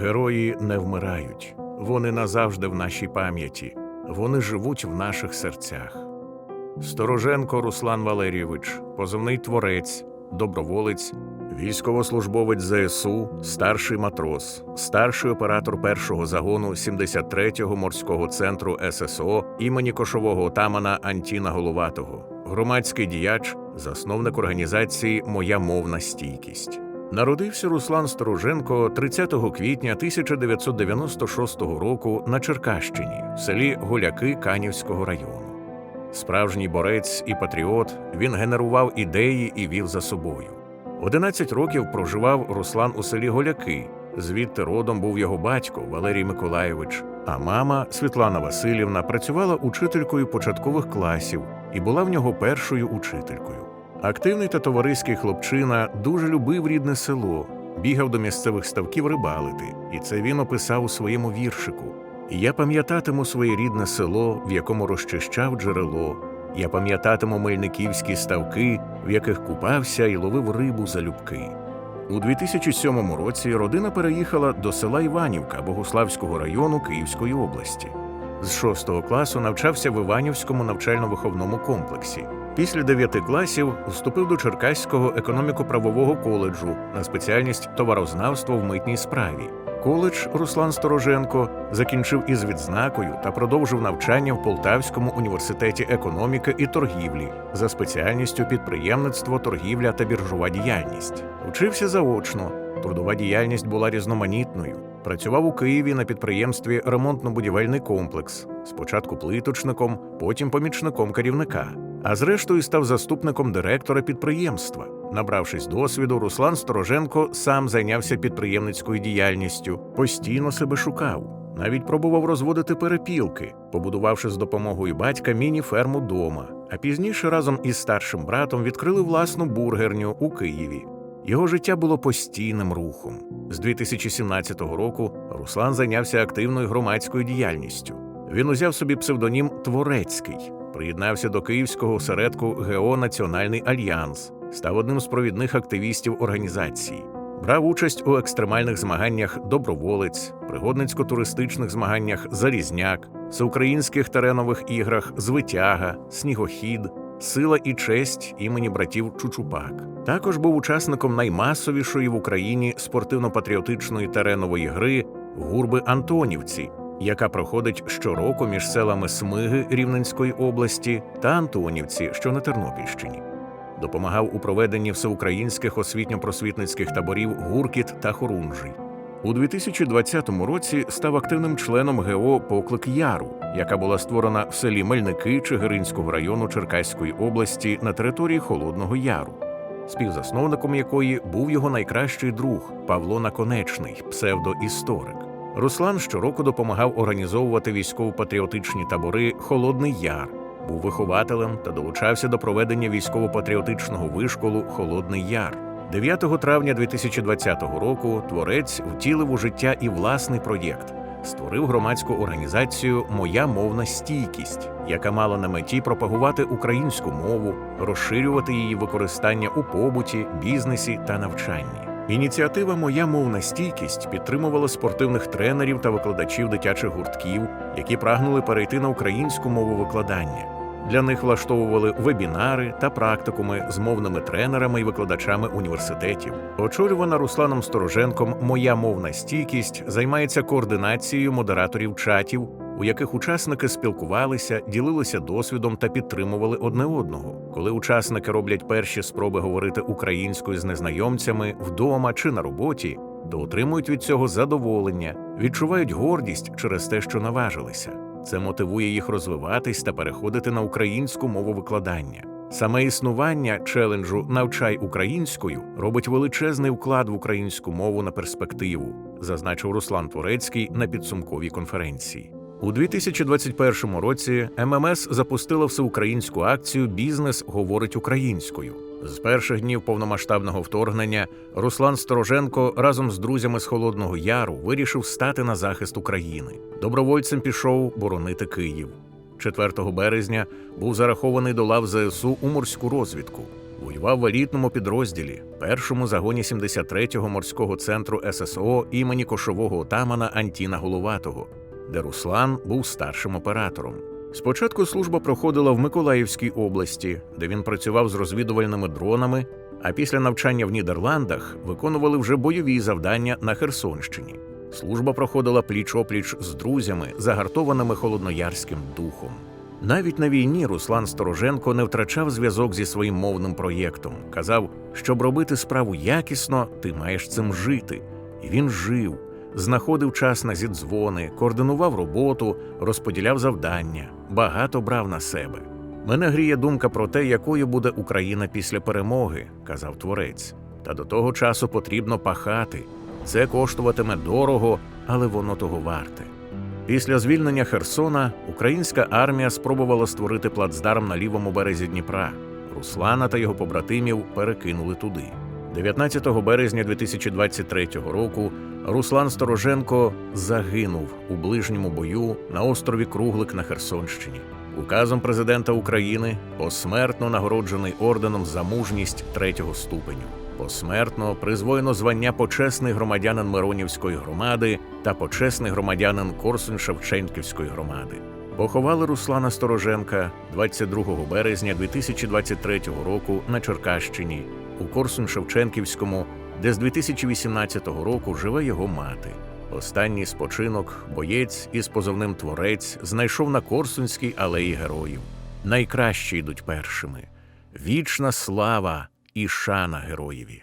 Герої не вмирають, вони назавжди в нашій пам'яті, вони живуть в наших серцях. Стороженко Руслан Валерійович, позивний творець, доброволець, військовослужбовець ЗСУ, старший матрос, старший оператор першого загону 73-го морського центру ССО імені кошового отамана Антіна Головатого, громадський діяч, засновник організації Моя мовна стійкість. Народився Руслан Стороженко 30 квітня 1996 року на Черкащині, в селі Голяки Канівського району. Справжній борець і патріот, він генерував ідеї і вів за собою. 11 років проживав Руслан у селі Голяки. Звідти родом був його батько Валерій Миколайович, а мама Світлана Васильівна працювала учителькою початкових класів і була в нього першою учителькою. Активний та товариський хлопчина дуже любив рідне село, бігав до місцевих ставків рибалити, і це він описав у своєму віршику. Я пам'ятатиму своє рідне село, в якому розчищав джерело. Я пам'ятатиму мельниківські ставки, в яких купався і ловив рибу залюбки. У 2007 році родина переїхала до села Іванівка Богуславського району Київської області. З 6 класу навчався в Іванівському навчально-виховному комплексі. Після 9 класів вступив до Черкаського економіко-правового коледжу на спеціальність товарознавство в митній справі. Коледж Руслан Стороженко закінчив із відзнакою та продовжив навчання в Полтавському університеті економіки і торгівлі за спеціальністю підприємництво, торгівля та біржова діяльність. Вчився заочно. Трудова діяльність була різноманітною. Працював у Києві на підприємстві ремонтно-будівельний комплекс, спочатку плиточником, потім помічником керівника, а зрештою став заступником директора підприємства. Набравшись досвіду, Руслан Стороженко сам зайнявся підприємницькою діяльністю, постійно себе шукав. Навіть пробував розводити перепілки, побудувавши з допомогою батька міні-ферму дома. А пізніше разом із старшим братом відкрили власну бургерню у Києві. Його життя було постійним рухом. З 2017 року Руслан зайнявся активною громадською діяльністю. Він узяв собі псевдонім Творецький, приєднався до київського осередку ГО Національний Альянс, став одним з провідних активістів організації. Брав участь у екстремальних змаганнях Доброволець, пригодницько-туристичних змаганнях Залізняк, всеукраїнських теренових іграх Звитяга, Снігохід, Сила і честь імені братів Чучупак. Також був учасником наймасовішої в Україні спортивно-патріотичної теренової гри Гурби Антонівці, яка проходить щороку між селами Смиги Рівненської області та Антонівці, що на Тернопільщині. Допомагав у проведенні всеукраїнських освітньо-просвітницьких таборів Гуркіт та Хорунжий. У 2020 році став активним членом ГО Поклик Яру, яка була створена в селі Мельники Чигиринського району Черкаської області на території Холодного Яру, співзасновником якої був його найкращий друг Павло Наконечний, псевдоісторик. Руслан щороку допомагав організовувати військово-патріотичні табори Холодний Яр, був вихователем та долучався до проведення військово-патріотичного вишколу Холодний Яр. 9 травня 2020 року творець втілив у життя і власний проєкт. Створив громадську організацію Моя мовна стійкість, яка мала на меті пропагувати українську мову, розширювати її використання у побуті, бізнесі та навчанні. Ініціатива Моя мовна стійкість підтримувала спортивних тренерів та викладачів дитячих гуртків, які прагнули перейти на українську мову викладання. Для них влаштовували вебінари та практикуми з мовними тренерами і викладачами університетів. Очолювана Русланом Стороженком Моя мовна стійкість займається координацією модераторів чатів, у яких учасники спілкувалися, ділилися досвідом та підтримували одне одного. Коли учасники роблять перші спроби говорити українською з незнайомцями вдома чи на роботі, то отримують від цього задоволення, відчувають гордість через те, що наважилися. Це мотивує їх розвиватись та переходити на українську мову викладання. Саме існування челенджу Навчай українською робить величезний вклад в українську мову на перспективу, зазначив Руслан Творецький на підсумковій конференції. У 2021 році ММС запустила всеукраїнську акцію Бізнес говорить українською. З перших днів повномасштабного вторгнення Руслан Стороженко разом з друзями з Холодного Яру вирішив стати на захист України. Добровольцем пішов боронити Київ. 4 березня був зарахований до лав ЗСУ у морську розвідку. Воював в елітному підрозділі, першому загоні 73-го морського центру ССО імені кошового отамана Антіна Головатого, де Руслан був старшим оператором. Спочатку служба проходила в Миколаївській області, де він працював з розвідувальними дронами, а після навчання в Нідерландах виконували вже бойові завдання на Херсонщині. Служба проходила пліч-опліч з друзями, загартованими холодноярським духом. Навіть на війні Руслан Стороженко не втрачав зв'язок зі своїм мовним проєктом. Казав, щоб робити справу якісно, ти маєш цим жити. І він жив, знаходив час на зідзвони, координував роботу, розподіляв завдання, багато брав на себе. Мене гріє думка про те, якою буде Україна після перемоги, казав творець. Та до того часу потрібно пахати. Це коштуватиме дорого, але воно того варте. Після звільнення Херсона українська армія спробувала створити плацдарм на лівому березі Дніпра. Руслана та його побратимів перекинули туди. 19 березня 2023 року Руслан Стороженко загинув у ближньому бою на острові Круглик на Херсонщині. Указом президента України посмертно нагороджений орденом за мужність третього ступеню. Посмертно призвоєно звання почесний громадянин Миронівської громади та почесний громадянин Корсунь-Шевченківської громади. Поховали Руслана Стороженка 22 березня 2023 року на Черкащині у Корсун Шевченківському, де з 2018 року живе його мати. Останній спочинок боєць із позовним творець знайшов на Корсунській алеї героїв. Найкращі йдуть першими. Вічна слава і шана героєві.